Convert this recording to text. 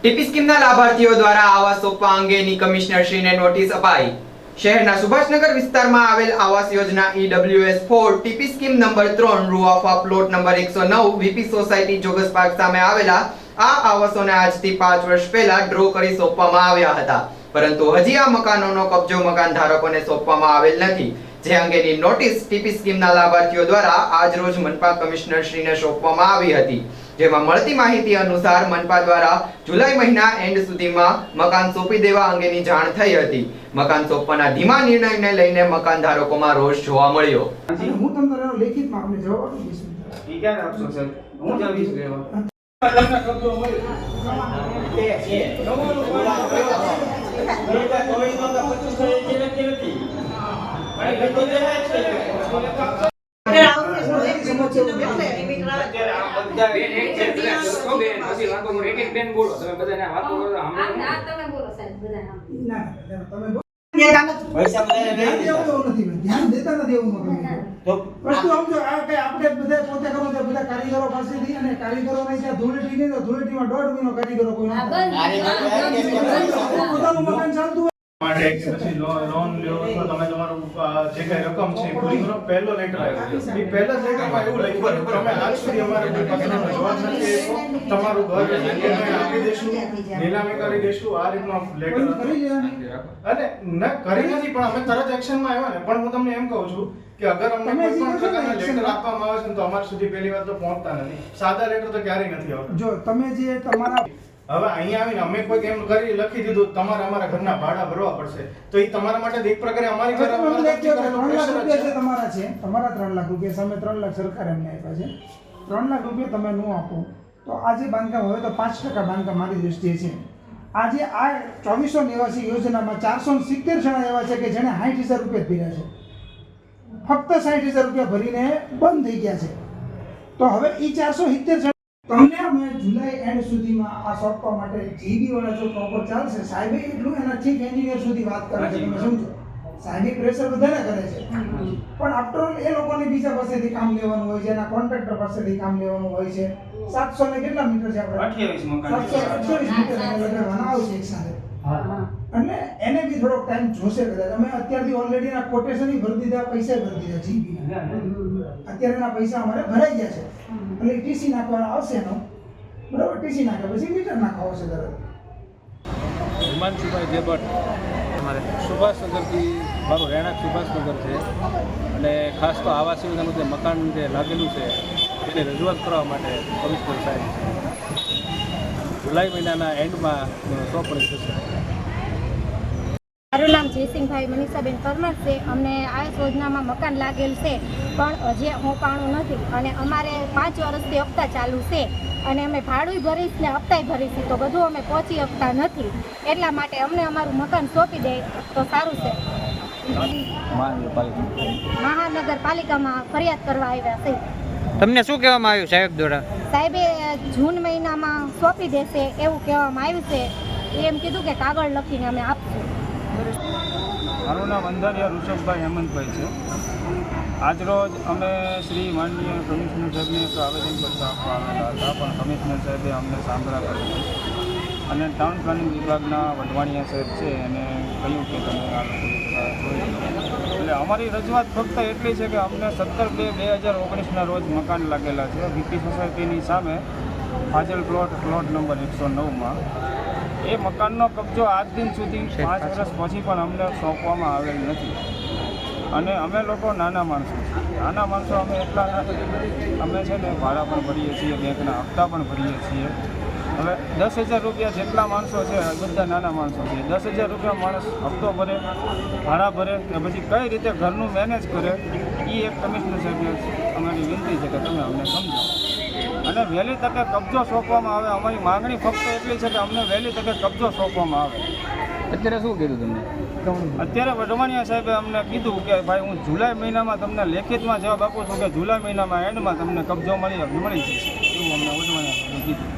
TP સ્કીમના લાભાર્થીઓ દ્વારા આવાસ સોંપવા અંગેની કમિશનરશ્રીને નોટિસ અપાઈ. શહેરના સુભાષનગર વિસ્તારમાં આવેલ આવાસ યોજના EWS four TP scheme number ત્રણ રૂઆફા પ્લોટ નંબર એકસો નવ, વીપી સોસાયટી, જોગસ પાર્ક સામે આવેલા આ આવાસોને આજથી પાંચ વર્ષ પહેલા ડ્રો કરી સોંપવામાં આવ્યા હતા. પરંતુ હજી આ મકાનોનો કબજો મકાન ધારકોને સોંપવામાં આવેલ નથી. જે અંગેની નોટિસ ટીપી સ્કીમના લાભાર્થીઓ દ્વારા આજરોજ મનપા કમિશનરશ્રીને સોંપવામાં આવી હતી. જેમાં મળતી માહિતી અનુસાર મનપા દ્વારા જુલાઈ મહિના એન્ડ સુધીમાં મકાન સોંપી દેવા અંગેની જાણ થઈ હતી મકાન સોંપવાના ધીમા નિર્ણયને લઈને મકાન ધારકોમાં રોષ જોવા મળ્યો હું તમને એનો લેખિતમાં આપને જવાબ આપી દઈશ ઈ ક્યારે આપશો સર હું જ આવીશ લેવા ના ના તમે બોલો. ધ્યાન દેવું એવું નથી ભાઈ. ધ્યાન દેતા નથી એવું વસ્તુ સમજો આ આપણે બધા પોતે કરો છો બધા કારીગરો પાસેથી અને કારીગરોને ત્યાં ધૂળેટી નહીં તો ધૂળેટીમાં દોઢ મહિનો કારીગરો કોઈ ના કરે. પોતાનું મકાન ચાલતું હોય માટે પછી લોન લ્યો અથવા તમે તમારું જે કઈ રકમ છે પૂરી કરો. પહેલો લેટર આવ્યો. એ પહેલા લેટરમાં એવું લખ્યું હતું, તમે આજ સુધી અમારે કોઈ પત્રનો જવાબ નથી તમારું ઘર અમે આપી દઈશું. નીલામી કરી દઈશું. આ રીતનો લેટર કરી અને ના કરી નથી પણ અમે તરત એક્શનમાં આવ્યા ને. પણ હું તમને એમ કહું છું કે અગર અમને કોઈ પણ પ્રકારના લેટર આપવામાં આવે છે તો અમારા સુધી પહેલી વાર તો પહોંચતા નથી. સાદા લેટર તો ક્યારેય નથી આવતા. જો તમે જે તમારા હવે અહીંયા આવીને અમે કોઈ એમ કરી લખી દીધું તમારે અમારા ઘરના ભાડા ભરવા પડશે. તો એ તમારા માટે એક પ્રકારે અમારી ઘરે ત્રણ લાખ રૂપિયા છે. તમારા છે તમારા ત્રણ લાખ રૂપિયા સામે ત્રણ લાખ સરકાર એમને આપ્યા છે. ત્રણ લાખ રૂપિયા તમે ન આપો. તો આજે બાંધકામ હવે તો પાંચ ટકા બાંધકામ મારી દૃષ્ટિએ છે. આજે આ ચોવીસો નિવાસી યોજનામાં ચારસો સિત્તેર જણા એવા છે કે જેણે સાઠ હજાર રૂપિયા ભર્યા છે. ફક્ત સાઠ હજાર રૂપિયા ભરીને બંધ થઈ ગયા છે. તો હવે એ ચારસો સિત્તેર તમને અમે જુલાઈ એન્ડ સુધીમાં આ સોંપવા માટે જીબી વાળા જો પ્રોપર ચાલશે સાહેબે એટલું એના ચીફ એન્જિનિયર સુધી વાત કરે છે તમે સમજો. સાહેબે પ્રેશર વધારે કરે છે. પણ આફ્ટર ઓલ એ લોકોને બીજા પાસેથી કામ લેવાનું હોય છે એના કોન્ટ્રાક્ટર પાસેથી કામ લેવાનું હોય છે. સાતસો ને કેટલા મીટર છે આપણે? અઠ્યાવીસ મીટર એને લગાડવાના આવશે એક સાથે. એટલે એને બી થોડોક ટાઈમ જોશે કદાચ. અમે અત્યારથી ઓલરેડી એના કોટેશન ભરી દીધા પૈસા ભરી દીધા જીબી અત્યારે એના પૈસા અમારે ભરાઈ ગયા છે. એટલે ટીસી નાખવાના આવશે એનો. બરાબર ટીસી નાખે પછી મીટર નાખવા આવશે તરત. હિમાંશુભાઈ જેબટ અમારે સુભાષનગરથી મારું રહેણાંક સુભાષનગર છે. અને ખાસ તો આવાસ યોજનાનું જે મકાન જે લાગેલું છે એને રજૂઆત કરવા માટે કમિશનર સાહેબ. જુલાઈ મહિનાના એન્ડમાં સોંપણી થશે. મારું નામ જયસિંહભાઈ મનીષાબેન પરમાર છે. અમને આ યોજનામાં મકાન લાગેલ છે પણ હજી હોપાણું નથી. અને અમારે પાંચ વર્ષથી હપ્તા ચાલુ છે. અને અમે ભાડું ભરીશ ને હપ્તાય ભરીશ તો બધું અમે પહોંચી શકતા નથી. એટલા માટે અમને અમારું મકાન સોંપી દે તો સારું છે. મહાનગરપાલિકામાં ફરિયાદ કરવા આવ્યા છે. તમને શું કહેવામાં આવ્યું સાહેબ દ્વારા? સાહેબે જૂન મહિનામાં સોંપી દેશે એવું કહેવામાં આવ્યું છે. એમ કીધું કે કાગળ લખીને અમે આપશું. મારું નામ અંધારિયા ઋષભભાઈ હેમંતભાઈ છે. આજરોજ અમે શ્રી માનનીય કમિશનર સાહેબને એક આવેદનપત્ર આપવા આવેલા હતા, પણ કમિશનર સાહેબે અમને સાંભળા કર્યું અને ટાઉન પ્લાનિંગ વિભાગના વઢવાણિયા સાહેબ છે, એને કહ્યું કે તમે આ એટલે અમારી રજૂઆત ફક્ત એટલી છે કે અમને સત્તર બે બે હજાર ઓગણીસના રોજ મકાન લાગેલા છે. વીપી સોસાયટીની સામે ફાજલ પ્લોટ પ્લોટ નંબર એકસો નવમાં એ મકાનનો કબજો આજ દિન સુધી પાંચ વર્ષ પછી પણ અમને સોંપવામાં આવેલ નથી. અને અમે લોકો નાના માણસો નાના માણસો અમે એટલા અમે છે ને ભાડા પણ ભરીએ છીએ બેંકના હપ્તા પણ ભરીએ છીએ. હવે દસ હજાર રૂપિયા જેટલા માણસો છે બધા નાના માણસો છે. દસ હજાર રૂપિયા માણસ હપ્તો ભરે ભાડા ભરે કે પછી કઈ રીતે ઘરનું મેનેજ કરે એ એક કમિશનર સાહેબને અમારી વિનંતી છે કે તમે અમને સમજો અને વહેલી તકે કબજો સોંપવામાં આવે. અમારી માંગણી ફક્ત એટલી છે કે અમને વહેલી તકે કબજો સોંપવામાં આવે. અત્યારે શું કીધું તમને? અત્યારે વઢવાણિયા સાહેબે અમને કીધું કે ભાઈ હું જુલાઈ મહિનામાં તમને લેખિતમાં જવાબ આપું છું કે જુલાઈ મહિનામાં એન્ડમાં તમને કબજો મળી મળી જશે. એવું અમને વઢવાણિયા સાહેબે કીધું.